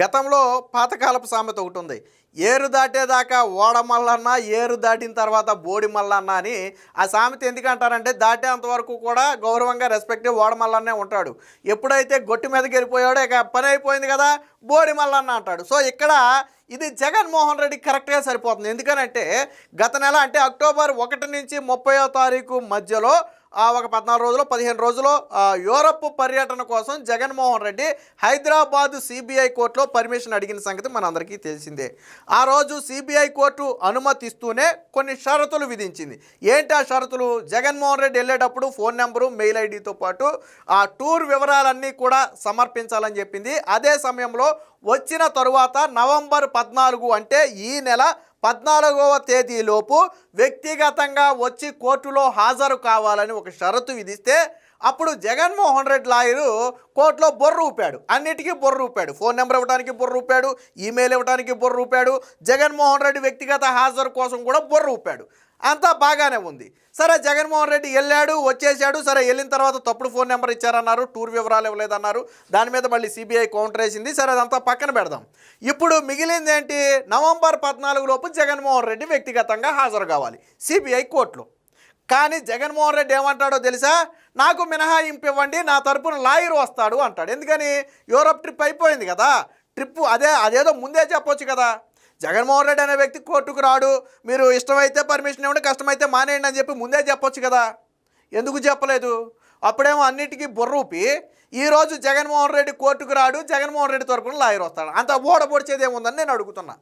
గతంలో పాతకాలపు సామెత ఒకటి ఉంది. ఏరు దాటేదాకా ఓడ మల్లన్న ఏరు దాటిన తర్వాత బోడి మల్లన్న అని. ఆ సామెత ఎందుకంటారంటే దాటేంతవరకు కూడా గౌరవంగా రెస్పెక్ట్ ఓడ మల్లన్నే ఉంటాడు. ఎప్పుడైతే గొట్టి మీదకి వెళ్ళిపోయాడో ఇక పని అయిపోయింది కదా బోడి మల్లన్న అంటాడు. సో ఇక్కడ ఇది జగన్మోహన్ రెడ్డి కరెక్ట్గా సరిపోతుంది. ఎందుకనంటే గత నెల అంటే అక్టోబర్ ఒకటి నుంచి ముప్పయో తారీఖు మధ్యలో ఒక పద్నాలుగు రోజులు పదిహేను రోజులు యూరప్ పర్యటన కోసం జగన్మోహన్ రెడ్డి హైదరాబాద్ సిబిఐ కోర్టులో పర్మిషన్ అడిగిన సంగతి మనందరికీ తెలిసిందే. ఆ రోజు సిబిఐ కోర్టు అనుమతిస్తూనే కొన్ని షరతులు విధించింది. ఏంటి ఆ షరతులు? జగన్మోహన్ రెడ్డి వెళ్ళేటప్పుడు ఫోన్ నెంబరు మెయిల్ ఐడితో పాటు ఆ టూర్ వివరాలన్నీ కూడా సమర్పించాలని చెప్పింది. అదే సమయంలో వచ్చిన తరువాత నవంబర్ పద్నాలుగు అంటే ఈ నెల పద్నాలుగవ తేదీలోపు వ్యక్తిగతంగా వచ్చి కోర్టులో హాజరు కావాలని ఒక షరతు విధిస్తే అప్పుడు జగన్మోహన్ రెడ్డి లాయరు కోర్టులో బొర్ర ఊపాడు. అన్నిటికీ బొర్ర ఊపాడు. ఫోన్ నెంబర్ ఇవ్వడానికి బొర్ర ఊపాడు. ఈమెయిల్ ఇవ్వడానికి బొర్ర ఊపాడు. జగన్మోహన్ రెడ్డి వ్యక్తిగత హాజరు కోసం కూడా బొర్ర ఊపాడు. అంతా బాగానే ఉంది. సరే జగన్మోహన్ రెడ్డి వెళ్ళాడు వచ్చేసాడు. సరే వెళ్ళిన తర్వాత తప్పుడు ఫోన్ నెంబర్ ఇచ్చారన్నారు టూర్ వివరాలు ఇవ్వలేదన్నారు. దాని మీద మళ్ళీ సిబిఐ కౌంటర్ వేసింది. సరే అదంతా పక్కన పెడదాం. ఇప్పుడు మిగిలింది ఏంటి? నవంబర్ పద్నాలుగు లోపు జగన్మోహన్ రెడ్డి వ్యక్తిగతంగా హాజరు కావాలి సిబిఐ కోర్టులో. కానీ జగన్మోహన్ రెడ్డి ఏమంటాడో తెలుసా? నాకు మినహాయింపు ఇవ్వండి నా తరపున లాయర్ వస్తాడు అంటాడు. ఎందుకని? యూరప్ ట్రిప్ అయిపోయింది కదా. ట్రిప్ అదే అదేదో ముందే చెప్పొచ్చు కదా. జగన్మోహన్ రెడ్డి అనే వ్యక్తి కోర్టుకు రాడు. మీరు ఇష్టమైతే పర్మిషన్ ఇవ్వండి కష్టమైతే మానేయండి అని చెప్పి ముందే చెప్పొచ్చు కదా. ఎందుకు చెప్పలేదు? అప్పుడేమో అన్నిటికీ బుర్రూపి ఈరోజు జగన్మోహన్ రెడ్డి కోర్టుకు రాడు జగన్మోహన్ రెడ్డి తరపున లాయర్ వస్తాడు. అంత ఓడపొడిచేది ఏముందని నేను అడుగుతున్నా.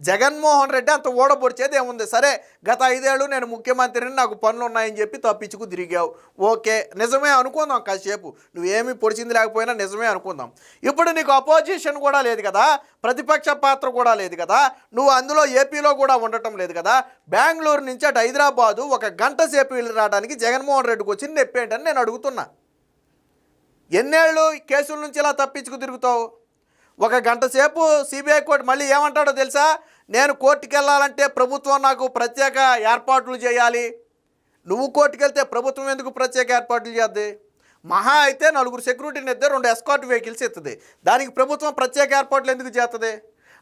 జగన్మోహన్ రెడ్డి అంత ఓడబొడిచేది ఏముంది? సరే గత ఐదేళ్ళు నేను ముఖ్యమంత్రిని నాకు పనులు ఉన్నాయని చెప్పి తప్పించుకు తిరిగావు. ఓకే నిజమే అనుకుందాం కాసేపు. నువ్వేమీ పొడిచింది లేకపోయినా నిజమే అనుకుందాం. ఇప్పుడు నీకు అపోజిషన్ కూడా లేదు కదా? ప్రతిపక్ష పాత్ర కూడా లేదు కదా? నువ్వు అందులో ఏపీలో కూడా ఉండటం లేదు కదా? బెంగళూరు నుంచి అటు హైదరాబాదు ఒక గంట సేపు వెళ్ళి రావడానికి జగన్మోహన్ రెడ్డికి వచ్చింది నొప్పేంటని నేను అడుగుతున్నా. ఎన్నేళ్ళు కేసుల నుంచి ఇలా తప్పించుకు తిరుగుతావు? ఒక గంట సేపు సిబిఐ కోర్టు మళ్ళీ ఏమంటాడో తెలుసా? నేను కోర్టుకు వెళ్ళాలంటే ప్రభుత్వం నాకు ప్రత్యేక ఏర్పాట్లు చేయాలి. నువ్వు కోర్టుకు వెళ్తే ప్రభుత్వం ఎందుకు ప్రత్యేక ఏర్పాట్లు చేద్ది? మహా అయితే నలుగురు సెక్యూరిటీని ఇద్దరు రెండు ఎస్కాట్ వెహికల్స్ ఎత్తుంది దానికి ప్రభుత్వం ప్రత్యేక ఏర్పాట్లు ఎందుకు చేస్తుంది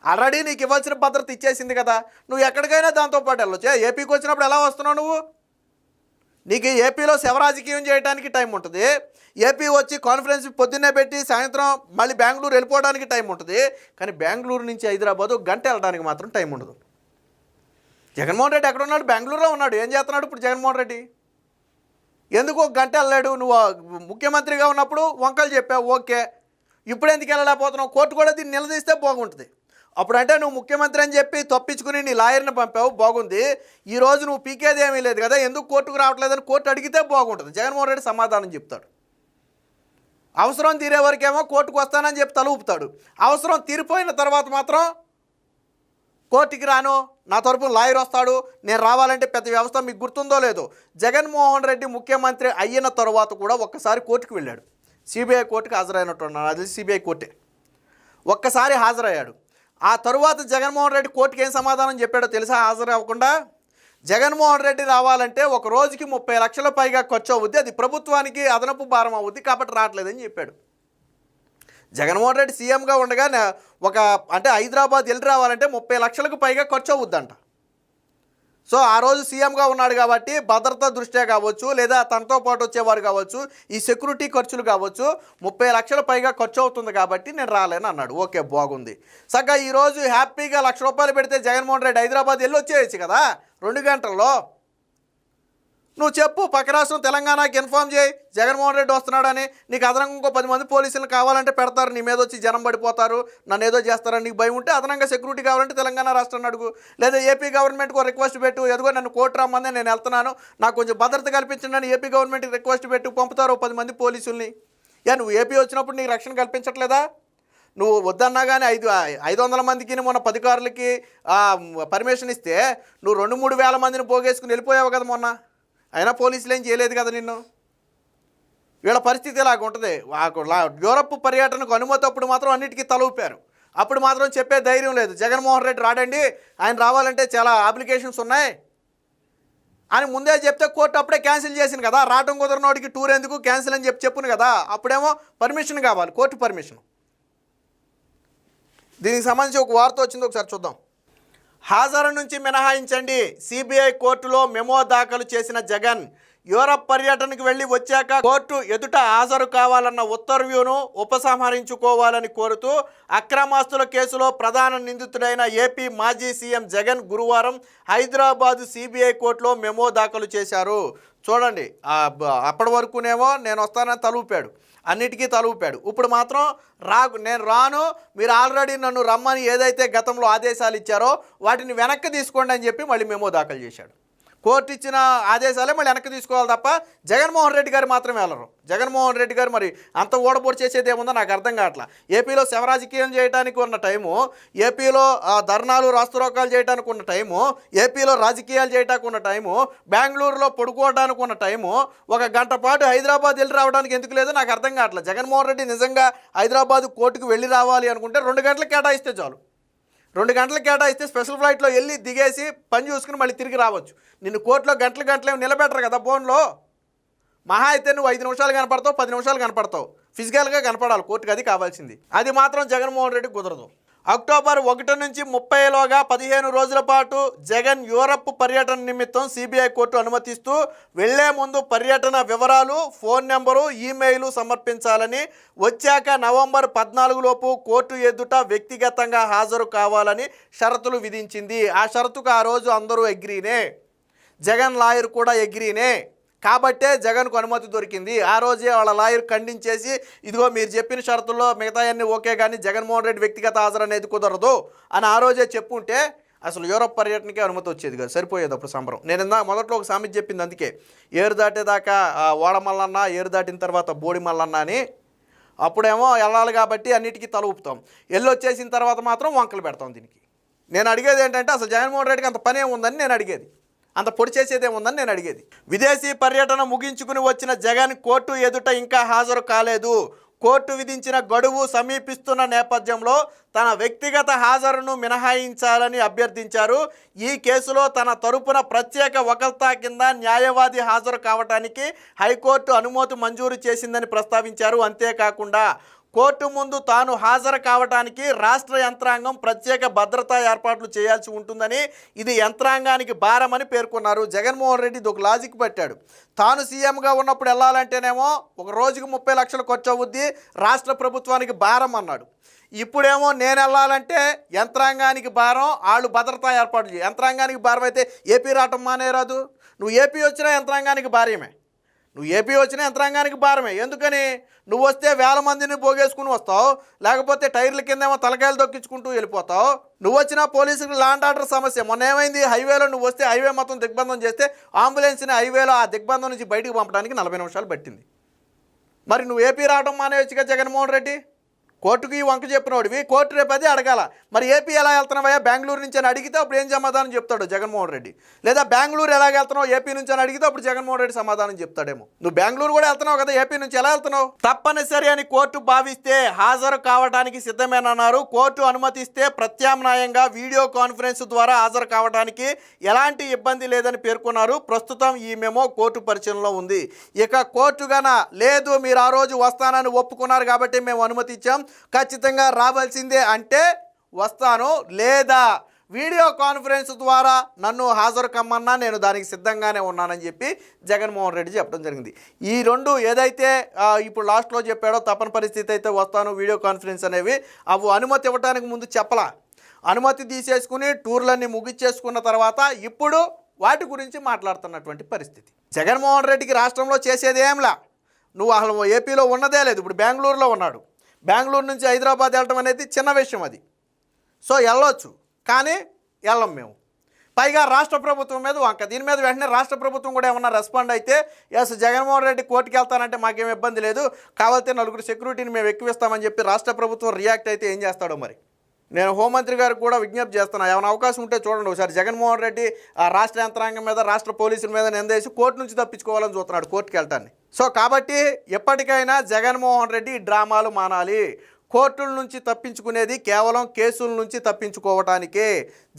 ఆల్రెడీ నీకు ఇవ్వాల్సిన భద్రత ఇచ్చేసింది కదా. నువ్వు ఎక్కడికైనా దాంతో పాటు వెళ్ళొచ్చు. ఏపీకి వచ్చినప్పుడు ఎలా వస్తున్నావు నువ్వు? నీకు ఏపీలో శవరాజకీయం చేయడానికి టైం ఉంటుంది. ఏపీ వచ్చి కాన్ఫరెన్స్ పొద్దున్నే పెట్టి సాయంత్రం మళ్ళీ బెంగళూరు వెళ్ళిపోవడానికి టైం ఉంటుంది. కానీ బెంగళూరు నుంచి హైదరాబాద్ గంట వెళ్ళడానికి మాత్రం టైం ఉండదు. జగన్మోహన్ రెడ్డి ఎక్కడ ఉన్నాడు? బెంగళూరులో ఉన్నాడు. ఏం చేస్తున్నాడు ఇప్పుడు జగన్మోహన్ రెడ్డి? ఎందుకు ఒక గంట వెళ్ళాడు? నువ్వు ముఖ్యమంత్రిగా ఉన్నప్పుడు వంకలు చెప్పావు. ఓకే. ఇప్పుడు ఎందుకు వెళ్ళలేకపోతున్నావు? కోర్టు కూడా దీన్ని నిలదీస్తే బాగుంటుంది. అప్పుడంటే నువ్వు ముఖ్యమంత్రి అని చెప్పి తప్పించుకుని నీ లాయర్ని పంపావు బాగుంది. ఈ రోజు నువ్వు పీకేది ఏమీ లేదు కదా ఎందుకు కోర్టుకు రావట్లేదని కోర్టు అడిగితే బాగుంటుంది. జగన్మోహన్ రెడ్డి సమాధానం చెప్తాడు. అవసరం తీరే వరకేమో కోర్టుకు వస్తానని చెప్పి తలుపుతాడు. అవసరం తీరిపోయిన తర్వాత మాత్రం కోర్టుకి రాను నా తరపున లాయర్ వస్తాడు నేను రావాలంటే పెద్ద వ్యవస్థ మీకు గుర్తుందో లేదో. జగన్మోహన్ రెడ్డి ముఖ్యమంత్రి అయిన తర్వాత కూడా ఒక్కసారి కోర్టుకు వెళ్ళాడు. సిబిఐ కోర్టుకు హాజరైనట్టున్నాడు. అది సిబిఐ కోర్టే. ఒక్కసారి హాజరయ్యాడు. ఆ తరువాత జగన్మోహన్ రెడ్డి కోర్టుకి ఏం సమాధానం చెప్పాడో తెలుసా? హాజరు అవ్వకుండా జగన్మోహన్ రెడ్డి రావాలంటే ఒక రోజుకి ముప్పై లక్షల పైగా ఖర్చు అవుద్ది అది ప్రభుత్వానికి అదనపు భారం అవుద్ది కాబట్టి రావట్లేదని చెప్పాడు. జగన్మోహన్ రెడ్డి సీఎంగా ఉండగా ఒక అంటే హైదరాబాద్ వెళ్ళి రావాలంటే ముప్పై లక్షలకు పైగా ఖర్చు అవుద్దంట. సో ఆ రోజు సీఎంగా ఉన్నాడు కాబట్టి భద్రత దృష్ట్యా కావచ్చు లేదా తనతో పాటు వచ్చేవారు కావచ్చు ఈ సెక్యూరిటీ ఖర్చులు కావచ్చు ముప్పై లక్షల పైగా ఖర్చు అవుతుంది కాబట్టి నేను రాలేను అన్నాడు. ఓకే బాగుంది. సగ్గా ఈరోజు హ్యాపీగా లక్ష రూపాయలు పెడితే జగన్మోహన్ రెడ్డి హైదరాబాద్ వెళ్ళి వచ్చేయచ్చు కదా రెండు గంటల్లో. నువ్వు చెప్పు పక్క రాష్ట్రం తెలంగాణకి ఇన్ఫామ్ చేయి. జగన్మోహన్ రెడ్డి వస్తున్నాడని నీకు అదనంగా ఇంకో పది మంది పోలీసులు కావాలంటే పెడతారు. నీ మీద వచ్చి జనం పడిపోతారు. నన్ను ఏదో చేస్తారని నీకు భయం ఉంటే అదనంగా సెక్యూరిటీ కావాలంటే తెలంగాణ రాష్ట్రాన్ని అడుగు. లేదా ఏపీ గవర్నమెంట్కి రిక్వెస్ట్ పెట్టు. ఎదుగో నన్ను కోర్టు రమ్మందే నేను వెళ్తున్నాను. నాకు కొంచెం భద్రత కల్పించండి. అని ఏపీ గవర్నమెంట్కి రిక్వెస్ట్ పెట్టు. పంపుతారు పది మంది పోలీసుల్ని. యా నువ్వు ఏపీ వచ్చినప్పుడు నీకు రక్షణ కల్పించట్లేదా? నువ్వు వద్దన్నా కానీ ఐదు ఐదు వందల మందికి మొన్న పది కార్లకి పర్మిషన్ ఇస్తే నువ్వు రెండు మూడు వేల మందిని పోగేసుకుని వెళ్ళిపోయావు కదా మొన్న. అయినా పోలీసులు ఏం చేయలేదు కదా నిన్ను? వీళ్ళ పరిస్థితి ఇలాగ ఉంటుంది. లా- యూరప్ పర్యటనకు అనుమతి అప్పుడు మాత్రం అన్నిటికీ తలూపారు. అప్పుడు మాత్రం చెప్పే ధైర్యం లేదు. జగన్మోహన్ రెడ్డి రాడండి ఆయన రావాలంటే చాలా అప్లికేషన్స్ ఉన్నాయి. అని ముందే చెప్తే కోర్టు అప్పుడే క్యాన్సిల్ చేసింది కదా. రావటం కుదరనోడికి టూర్ ఎందుకు క్యాన్సిల్ అని చెప్పి చెప్పును కదా. అప్పుడేమో పర్మిషన్ కావాలి కోర్టు పర్మిషన్. దీనికి సంబంధించి ఒక వార్త వచ్చింది ఒకసారి చూద్దాం. హాజరు నుంచి మినహాయించండి. సిబిఐ కోర్టులో మెమో దాఖలు చేసిన జగన్ యూరప్ పర్యటనకు వెళ్ళి వచ్చాక కోర్టు ఎదుట హాజరు కావాలన్న ఉత్తర్వ్యూను ఉపసంహరించుకోవాలని కోరుతూ అక్రమాస్తుల కేసులో ప్రధాన నిందితుడైన ఏపీ మాజీ సీఎం జగన్ గురువారం హైదరాబాదు సిబిఐ కోర్టులో మెమో దాఖలు చేశారు. చూడండి అప్పటి వరకునేమో నేను వస్తానని తలూపాడు. అన్నిటికీ తలూపాడు. ఇప్పుడు మాత్రం రా నేను రాను మీరు ఆల్రెడీ నన్ను రమ్మని ఏదైతే గతంలో ఆదేశాలు ఇచ్చారో వాటిని వెనక్కి తీసుకోండి అని చెప్పి మళ్ళీ మేము దాఖలు చేశాడు. కోర్టు ఇచ్చిన ఆదేశాలే మళ్ళీ వెనక్కి తీసుకోవాలి తప్ప జగన్మోహన్ రెడ్డి గారు మాత్రమే వెళ్ళరు. జగన్మోహన్ రెడ్డి గారు మరి అంత ఓడపోటు చేసేది ఏముందో నాకు అర్థం కావట్లా. ఏపీలో శవరాజకీయం చేయడానికి ఉన్న టైము ఏపీలో ధర్నాలు రాస్తురోకాలు చేయడానికి ఉన్న టైము ఏపీలో రాజకీయాలు చేయడానికి ఉన్న టైము బెంగళూరులో పడుకోవడానికి ఉన్న టైము ఒక గంట పాటు హైదరాబాద్ వెళ్ళి రావడానికి ఎందుకు లేదో నాకు అర్థం కావట్లేదు జగన్మోహన్ రెడ్డి నిజంగా హైదరాబాద్ కోర్టుకు వెళ్ళి రావాలి అనుకుంటే రెండు గంటలు కేటాయిస్తే చాలు. రెండు గంటలు కేటాయిస్తే స్పెషల్ ఫ్లైట్లో వెళ్ళి దిగేసి పని చూసుకుని మళ్ళీ తిరిగి రావచ్చు. నిన్ను కోర్టులో గంటలు గంటలు ఏమి నిలబెట్టరు కదా ఫోన్లో మహా అయితే నువ్వు ఐదు నిమిషాలు కనపడతావు పది నిమిషాలు కనపడతావు. ఫిజికల్గా కనపడాలి కోర్టుకి అది కావాల్సింది. అది మాత్రం జగన్మోహన్ రెడ్డి కుదరదు. అక్టోబర్ ఒకటి నుంచి ముప్పైలోగా పదిహేను రోజుల పాటు జగన్ యూరప్ పర్యటన నిమిత్తం సిబిఐ కోర్టు అనుమతిస్తూ వెళ్ళే ముందు పర్యటన వివరాలు ఫోన్ నెంబరు ఈమెయిల్ సమర్పించాలని వచ్చాక నవంబర్ పద్నాలుగు లోపు కోర్టు ఎదుట వ్యక్తిగతంగా హాజరు కావాలని షరతులు విధించింది. ఆ షరతుకు ఆ రోజు అందరూ ఎగ్రీనే. జగన్ లాయర్ కూడా ఎగ్రీనే. కాబట్టే జగన్కు అనుమతి దొరికింది. ఆ రోజే వాళ్ళ లాయర్ ఖండించేసి ఇదిగో మీరు చెప్పిన షరతుల్లో మిగతాయన్నీ ఓకే కానీ జగన్మోహన్ రెడ్డి వ్యక్తిగత హాజరు అనేది కుదరదు అని ఆ రోజే చెప్పుంటే అసలు యూరప్ పర్యటనకే అనుమతి వచ్చేది కదా. సరిపోయేది అప్పుడు సంబరం. నేను ఇందా మొదట్లో ఒక సామెత చెప్పింది అందుకే. ఏరు దాటేదాకా ఆ, ఓడమల్లన్న ఏరు దాటిన తర్వాత బోడి మల్లన్న అని. అప్పుడేమో వెళ్ళాలి కాబట్టి అన్నిటికీ తల ఊపుతాం. ఎల్లు వచ్చేసిన తర్వాత మాత్రం వంకలు పెడతాం దీనికి. నేను అడిగేది ఏంటంటే అసలు జగన్మోహన్ రెడ్డికి అంత పనే ఉందని నేను అడిగేది. అంత పొడి చేసేదేముందని నేను అడిగేది. విదేశీ పర్యటన ముగించుకుని వచ్చిన జగన్ కోర్టు ఎదుట ఇంకా హాజరు కాలేదు. కోర్టు విధించిన గడువు సమీపిస్తున్న నేపథ్యంలో తన వ్యక్తిగత హాజరును మినహాయించాలని అభ్యర్థించారు. ఈ కేసులో తన తరపున ప్రత్యేక వకల్తా కింద న్యాయవాది హాజరు కావడానికి హైకోర్టు అనుమతి మంజూరు చేసిందని ప్రస్తావించారు. అంతేకాకుండా కోర్టు ముందు తాను హాజరు కావడానికి రాష్ట్ర యంత్రాంగం ప్రత్యేక భద్రతా ఏర్పాట్లు చేయాల్సి ఉంటుందని ఇది యంత్రాంగానికి భారమని పేర్కొన్నారు. జగన్మోహన్ రెడ్డి ఇది ఒక లాజిక్ పెట్టాడు. తాను సీఎంగా ఉన్నప్పుడు వెళ్ళాలంటేనేమో ఒక రోజుకి ముప్పై లక్షలు ఖర్చు అవుద్ది రాష్ట్ర ప్రభుత్వానికి భారం అన్నాడు. ఇప్పుడేమో నేను వెళ్ళాలంటే యంత్రాంగానికి భారం వాళ్ళు భద్రతా ఏర్పాట్లు యంత్రాంగానికి భారం అయితే ఏపీ రావటం మానే రాదు నువ్వు ఏపీ వచ్చినా యంత్రాంగానికి భార్యమే. నువ్వు ఏపీ వచ్చిన యంత్రాంగానికి భారమే. ఎందుకని? నువ్వు వస్తే వేల మందిని పోగేసుకుని వస్తావు లేకపోతే టైర్ల కిందేమో తలకాయలు దొక్కించుకుంటూ వెళ్ళిపోతావు. నువ్వు వచ్చిన పోలీసులకు లాండ్ ఆర్డర్ సమస్య. మొన్న ఏమైంది? హైవేలో నువ్వు వస్తే హైవే మొత్తం దిగ్బంధం చేస్తే అంబులెన్స్ని హైవేలో ఆ దిగ్బంధం నుంచి బయటకు పంపడానికి నలభై నిమిషాలు పట్టింది. మరి నువ్వు ఏపీ రావడం మానేయచ్చుగా జగన్మోహన్ రెడ్డి? కోర్టుకి ఈ వంక చెప్పినోడివి. కోర్టు రేపు అదే అడగాల. మరి ఏపీ ఎలా వెళ్తున్నావయ్యా? బెంగళూరు నుంచి అని అడిగితే అప్పుడు ఏం సమాధానం చెప్తాడు జగన్మోహన్ రెడ్డి. లేదా బెంగళూరు ఎలా వెళ్తున్నావు? ఏపీ నుంచి అని అడిగితే అప్పుడు జగన్మోహన్ రెడ్డి సమాధానం చెప్తాడేమో. నువ్వు బెంగళూరు కూడా వెళ్తున్నావు కదా? ఏపీ నుంచి ఎలా వెళ్తున్నావు? తప్పనిసరి అని కోర్టు భావిస్తే హాజరు కావడానికి సిద్ధమేనన్నారు. కోర్టు అనుమతిస్తే ప్రత్యామ్నాయంగా వీడియో కాన్ఫరెన్స్ ద్వారా హాజరు కావడానికి ఎలాంటి ఇబ్బంది లేదని పేర్కొన్నారు. ప్రస్తుతం ఈ మెమో కోర్టు పరిశీలనలో ఉంది. ఇక కోర్టుగా లేదు మీరు ఆ రోజు వస్తానని ఒప్పుకున్నారు కాబట్టి మేము అనుమతి ఇచ్చాం ఖచ్చితంగా రావాల్సిందే అంటే వస్తాను లేదా వీడియో కాన్ఫరెన్స్ ద్వారా నన్ను హాజరు కమ్మన్నా నేను దానికి సిద్ధంగానే ఉన్నానని చెప్పి జగన్మోహన్ రెడ్డి చెప్పడం జరిగింది. ఈ రెండు ఏదైతే ఇప్పుడు లాస్ట్లో చెప్పాడో తప్పని పరిస్థితి అయితే వస్తాను వీడియో కాన్ఫరెన్స్ అనేవి అవి అనుమతి ఇవ్వడానికి ముందు చెప్పలా. అనుమతి తీసేసుకుని టూర్లన్నీ ముగిచ్చేసుకున్న తర్వాత ఇప్పుడు వాటి గురించి మాట్లాడుతున్నటువంటి పరిస్థితి. జగన్మోహన్ రెడ్డికి రాష్ట్రంలో చేసేది ఏంలా నువ్వు అసలు ఏపీలో ఉన్నదే లేదు ఇప్పుడు బెంగళూరులో ఉన్నాడు. బెంగళూరు నుంచి హైదరాబాద్ వెళ్ళటం అనేది చిన్న విషయం అది. సో వెళ్ళొచ్చు కానీ వెళ్ళం మేము. పైగా రాష్ట్ర ప్రభుత్వం మీద వంక. దీని మీద వెంటనే రాష్ట్ర ప్రభుత్వం కూడా ఏమన్నా రెస్పాండ్ అయితే ఎస్ జగన్మోహన్ రెడ్డి కోర్టుకి వెళ్తానంటే మాకేం ఇబ్బంది లేదు. కావాలంటే నలుగురు సెక్యూరిటీని మేము ఎక్కువిస్తామని చెప్పి రాష్ట్ర ప్రభుత్వం రియాక్ట్ అయితే ఏం చేస్తాడో మరి? నేను హోంమంత్రి గారు కూడా విజ్ఞప్తి చేస్తున్నా. ఏమైనా అవకాశం ఉంటే చూడండి ఒకసారి. జగన్మోహన్ రెడ్డి ఆ రాష్ట్ర యంత్రాంగం మీద రాష్ట్ర పోలీసుల మీద నిందేసి కోర్టు నుంచి తప్పించుకోవాలని చూస్తున్నాడు కోర్టుకి వెళ్ళటాన్ని సో కాబట్టి ఎప్పటికైనా జగన్మోహన్ రెడ్డి డ్రామాలు మానాలి. కోర్టుల నుంచి తప్పించుకునేది కేవలం కేసుల నుంచి తప్పించుకోవటానికే.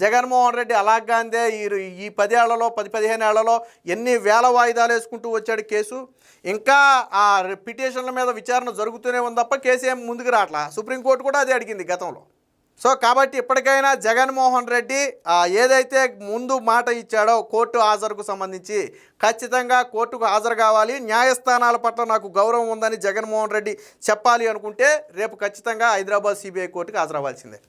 జగన్మోహన్ రెడ్డి అలాగాందే ఈ ఈ పదేళ్ళలో పది పదిహేను ఏళ్ళలో ఎన్ని వేల వాయిదాలు వేసుకుంటూ వచ్చాడు కేసు. ఇంకా ఆ పిటిషన్ల మీద విచారణ జరుగుతూనే ఉంది తప్ప కేసు ఏం ముందుకు రావట్లా సుప్రీంకోర్టు కూడా అదే అడిగింది గతంలో. సో కాబట్టి ఇప్పటికైనా జగన్మోహన్ రెడ్డి ఏదైతే ముందు మాట ఇచ్చాడో కోర్టు హాజరుకు సంబంధించి ఖచ్చితంగా కోర్టుకు హాజరు కావాలి. న్యాయస్థానాల పట్ల నాకు గౌరవం ఉందని జగన్మోహన్ రెడ్డి చెప్పాలి అనుకుంటే రేపు ఖచ్చితంగా హైదరాబాద్ సిబిఐ కోర్టుకు హాజరవ్వాల్సిందే